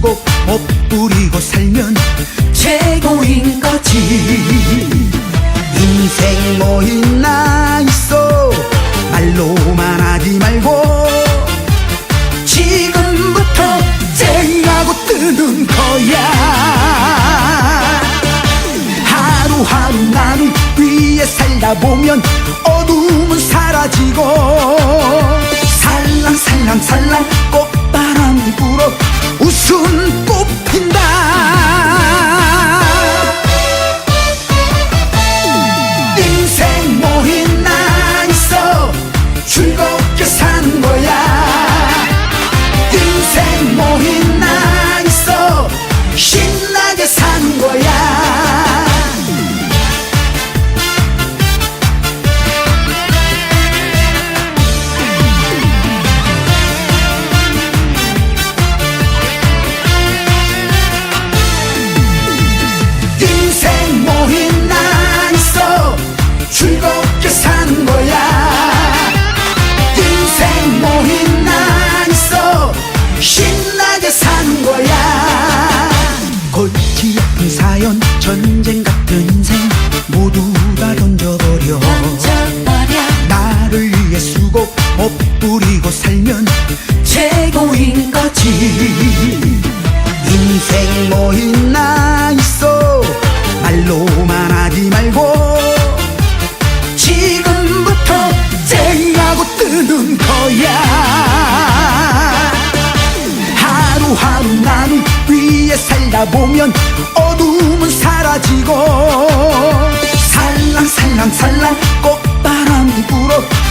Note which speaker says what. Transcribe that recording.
Speaker 1: 주고 못 뿌리고 살면 최고인 거지.
Speaker 2: 인생 뭐 있나 있어 말로만 하지 말고 지금부터 쟁하고 뜨는 거야. 하루하루 나는 위에 살다 보면 어둠은 사라지고 모두 다 던져버려.
Speaker 1: 던져버려.
Speaker 2: 나를 위해 수고 못 부리고 살면
Speaker 1: 최고인 거지.
Speaker 2: 인생 뭐 있나 있어. 말로만 하지 말고. 지금부터 쨍하고 뜨는 거야. 하루하루 나는 위에 살다 보면 어둠은 사라지고 살랑살랑살랑 꽃바람이 불어.